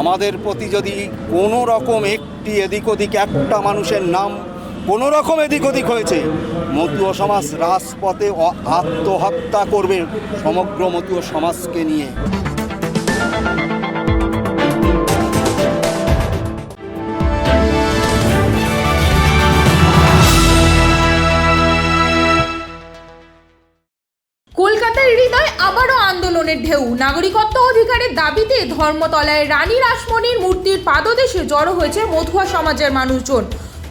আমাদের প্রতি যদি কোনো রকম একটি এদিক ওদিক একটা মানুষের নাম কোনো রকম এদিক ওদিক হয়েছে, মতুয় সমাজ রাজপথে আত্মহত্যা করবে সমগ্র মতুয় সমাজকে নিয়ে। আন্দোলনের ঢেউ। নাগরিকত্ব অধিকারের দাবিতে ধর্মতলায় রানী রাসমণির মূর্তির পাদদেশে জড়ো হয়েছে মধুয়া সমাজের মানুষজন।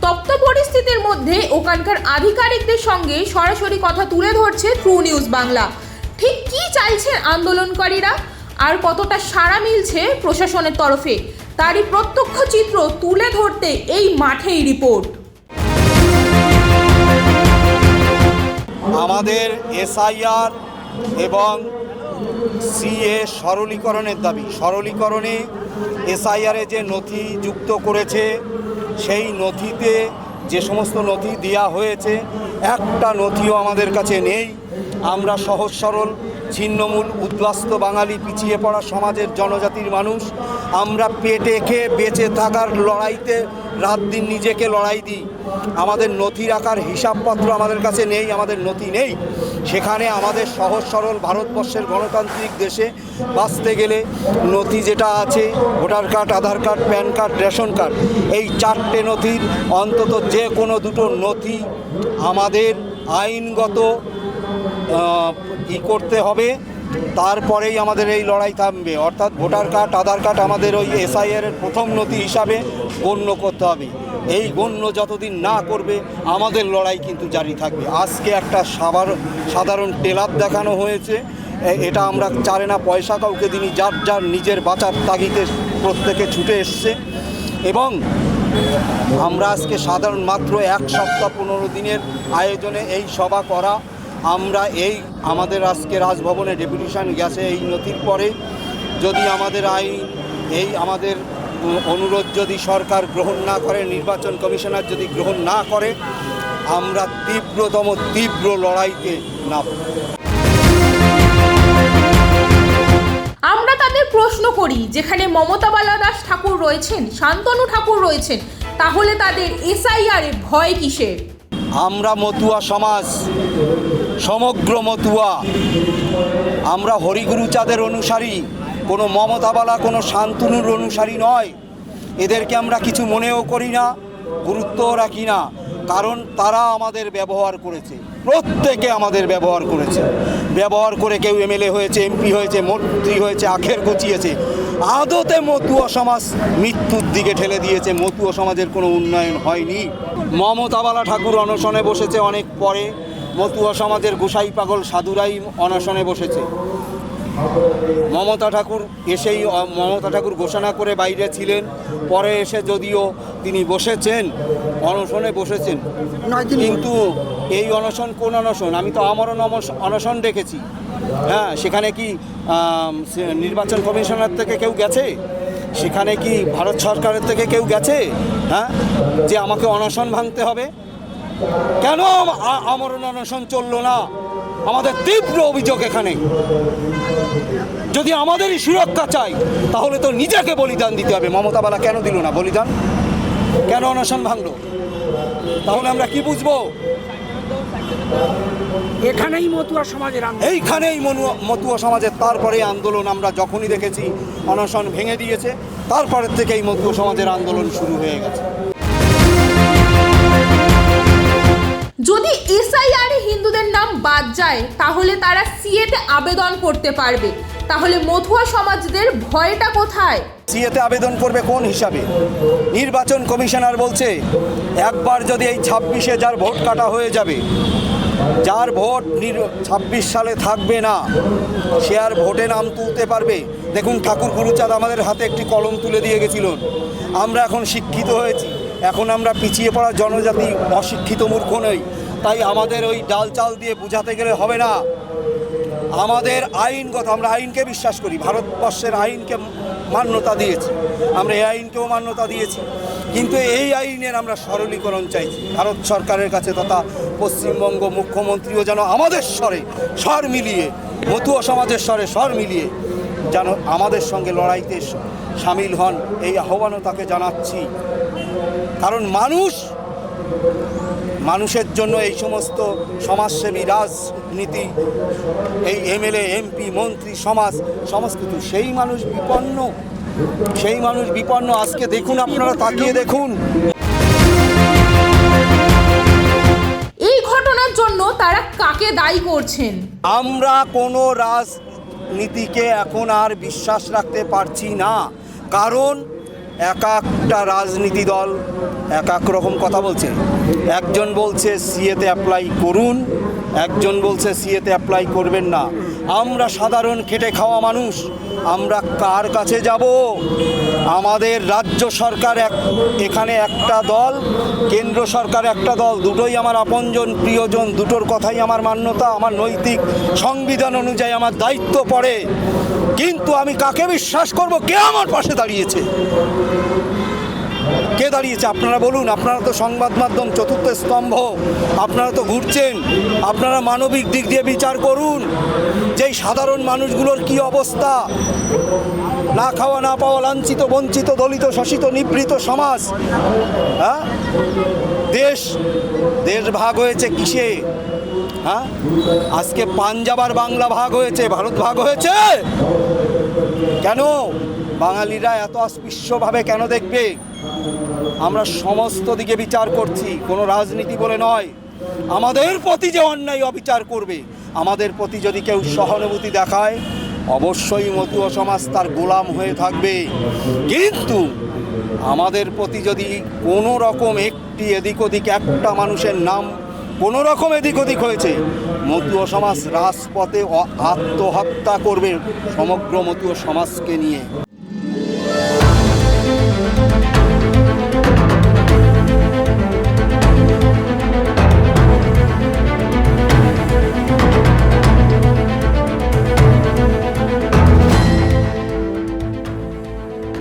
তপ্ত পরিস্থিতির মধ্যে ওখানকার আধিকারিকদের সঙ্গে সরাসরি কথা তুলে ধরছে ট্রু নিউজ বাংলা। ঠিক কী চাইছেন আন্দোলনকারীরা? আর কতটা সাড়া মিলছে প্রশাসনের তরফে? তারই প্রত্যক্ষ চিত্র তুলে ধরতে এই মাঠেই রিপোর্ট। আমাদের এসআইআর এবং সিএ সরলীকরণের দাবি। সরলীকরণে এসআইআরে যে নথি যুক্ত করেছে, সেই নথিতে যে সমস্ত নথি দেওয়া হয়েছে, একটা নথিও আমাদের কাছে নেই। আমরা সহজ সরল, ছিন্নমূল, উদ্বাস্ত বাঙালি, পিছিয়ে পড়া সমাজের জনজাতির মানুষ, আমরা পেটে খেয়ে বেঁচে থাকার লড়াইতে রাত দিন নিজেকে লড়াই দিই। আমাদের নথি রাখার হিসাবপত্র আমাদের কাছে নেই, আমাদের নথি নেই। সেখানে আমাদের সহজ সরল ভারতবর্ষের গণতান্ত্রিক দেশে বাঁচতে গেলে নথি যেটা আছে, voter card, Aadhaar card, PAN card, ration card, এই চারটে নথির অন্তত যে কোনো দুটো নথি আমাদের আইনগত ই করতে হবে। তারপরেই আমাদের এই লড়াই থামবে। অর্থাৎ ভোটার কার্ড, আধার কার্ড আমাদের ওই এসআইআর এর প্রথম নথি হিসাবে গণ্য করতে হবে। এই গণ্য যতদিন না করবে, আমাদের লড়াই কিন্তু জারি থাকবে। আজকে একটা সাধারণ টেলার দেখানো হয়েছে। এটা আমরা চারে না পয়সা কাউকে দিনই যার যার নিজের বাঁচার তাগিতে প্রত্যেকে ছুটে এসছে। এবং আমরা আজকে সাধারণ মাত্র এক সপ্তাহ পনেরো দিনের আয়োজনে এই সভা করা আমরা এই আমাদের আজকে রাজভবনে ডেপুটেশন গেছে এই নথির পরে যদি আমাদের আইন এই আমাদের অনুরোধ যদি সরকার গ্রহণ না করে নির্বাচন কমিশনার যদি গ্রহণ না করে আমরা তীব্রতম তীব্র লড়াইতে নামব। আমরা তাদের প্রশ্ন করি যেখানে মমতা বালা দাস ঠাকুর রয়েছেন শান্তনু ঠাকুর রয়েছেন তাহলে তাদের এসআইআর ভয় কিসের? আমরা মতুয়া সমাজ সমগ্র মতুয়া। আমরা হরিগুরুচাঁদের অনুসারী, কোনো মমতাবালা কোনো শান্তনুর অনুসারী নয়। এদেরকে আমরা কিছু মনেও করি না, গুরুত্বও রাখি না, কারণ তারা আমাদের ব্যবহার করেছে। প্রত্যেকে আমাদের ব্যবহার করেছে। ব্যবহার করে কেউ এমএলএ হয়েছে, এমপি হয়েছে, মন্ত্রী হয়েছে, আখের গুছিয়েছে আদতে মতুয়া সমাজ মৃত্যুর দিকে ঠেলে দিয়েছে। মতুয়া সমাজের কোনো উন্নয়ন হয়নি। মমতাবালা ঠাকুর অনশনে বসেছে অনেক পরে। মতুয়া সমাজের গোসাই পাগল সাধুরাই অনশনে বসেছে। মমতা ঠাকুর এসেই মমতা ঠাকুর ঘোষণা করে বাইরে ছিলেন পরে এসে যদিও তিনি বসেছেন অনশনে বসেছেন। কিন্তু এই অনশন কোন অনশন? আমি তো অমস- অনশন দেখেছি। হ্যাঁ সেখানে কি নির্বাচন কমিশনার থেকে কেউ গেছে? সেখানে কি ভারত সরকারের থেকে কেউ গেছে? হ্যাঁ যে আমাকে অনশন ভাঙতে হবে? কেন আম- আমরণ অনশন চলল না? আমাদের তীব্র অভিযোগ এখানে। যদি আমাদেরই সুরক্ষা চাই তাহলে তো নিজেকে বলিদান দিতে হবে। মমতা বালা কেন দিল না বলিদান? কেন অনশন ভাঙলো? তাহলে আমরা কি বুঝব? এখানেই মতুয়া সমাজের এইখানেই মতুয়া সমাজের তারপরে আন্দোলন আমরা যখনই দেখেছি অনশন ভেঙে দিয়েছে তারপরের থেকেই মতুয়া সমাজের আন্দোলন শুরু হয়ে গেছে। যায় তাহলে তারা সিএতে আবেদন করতে পারবে। তাহলে মধুয়া সমাজদের ভয়টা কোথায়? সিএতে আবেদন করবে কোন হিসাবে? নির্বাচন কমিশনার বলছে, একবার যদি এই ছাব্বিশে যার ভোট কাটা হয়ে যাবে, যার ভোট ছাব্বিশ সালে থাকবে না, সে আর ভোটে নাম তুলতে পারবে। দেখুন, ঠাকুর গুরুচাঁদ আমাদের হাতে একটি কলম তুলে দিয়ে গেছিলেন। আমরা এখন শিক্ষিত হয়েছি। এখন আমরা পিছিয়ে পড়া জনজাতি অশিক্ষিত মূর্খ নই। তাই আমাদের ওই ডাল চাল দিয়ে বুঝাতে গেলে হবে না। আমাদের আইনগত, আমরা আইনকে বিশ্বাস করি, ভারতবর্ষের আইনকে মান্যতা দিয়েছি। আমরা এই আইনকেও মান্যতা দিয়েছি। কিন্তু এই আইনের আমরা সরলীকরণ চাইছি। ভারত সরকারের কাছে তথা পশ্চিমবঙ্গ মুখ্যমন্ত্রীও যেন আমাদের স্বরে স্বর মিলিয়ে, মতুয়া সমাজের স্বরে স্বর মিলিয়ে যেন আমাদের সঙ্গে লড়াইতে সামিল হন, এই আহ্বানও তাকে জানাচ্ছি। কারণ মানুষ মানুষের জন্য এই সমস্ত সমাজসেবী রাজনীতি এই এমএলএ এমপি মন্ত্রী সমাজ সমস্ত কিছু। সেই মানুষ বিপন্ন। সেই মানুষ বিপন্ন। আজকে দেখুন আপনারা তাকিয়ে দেখুন। এই ঘটনার জন্য তারা কাকে দায়ী করছেন? আমরা কোনো রাজনীতিকে এখন আর বিশ্বাস রাখতে পারছি না। কারণ এক একটা রাজনীতি দল এক এক রকম কথা বলছে। একজন বলছে সিএতে অ্যাপ্লাই করুন। একজন বলছে, সিএতে অ্যাপ্লাই করবেন না। আমরা সাধারণ খেটে খাওয়া মানুষ। আমরা কার কাছে যাব? আমাদের রাজ্য সরকার এক, এখানে একটা দল, কেন্দ্র সরকার একটা দল, দুটোই আমার আপনজন, প্রিয়জন, দুটোর কথাই আমার মান্যতা, আমার নৈতিক সংবিধান অনুযায়ী আমার দায়িত্ব পড়ে। কিন্তু আমি কাকে বিশ্বাস করব? কে আমার পাশে দাঁড়িয়েছে? কে দাঁড়িয়েছে? আপনারা বলুন, আপনারা তো সংবাদ মাধ্যম চতুর্থ স্তম্ভ, আপনারা তো ঘুরছেন, আপনারা মানবিক দিক দিয়ে বিচার করুন। যেই সাধারণ মানুষগুলোর কি অবস্থা? না খাওয়া, না পাওয়া, লাঞ্ছিত, বঞ্চিত, দলিত শোষিত নিবৃত সমাজ হ্যাঁ? দেশ দেশ ভাগ হয়েছে কিসে? হ্যাঁ? আজকে পাঞ্জাব আর বাংলা ভাগ হয়েছে, ভারত ভাগ হয়েছে? কেন? বাঙালিরা এত অস্পৃশ্যভাবে কেন দেখবে? আমরা সমস্ত দিকে বিচার করছি, কোনো রাজনীতি বলে নয়। আমাদের প্রতি যে অন্যায় অবিচার করবে, আমাদের প্রতি যদি কেউ সহানুভূতি দেখায়, অবশ্যই মতুয় সমাজ তার গোলাম হয়ে থাকবে। কিন্তু আমাদের প্রতি যদি কোনো রকম একটি এদিক ওদিক একটা মানুষের নাম কোনো রকম এদিক ওদিক হয়েছে, মতুয় সমাজ রাজপথে আত্মহত্যা করবে সমগ্র মতুয় সমাজকে নিয়ে।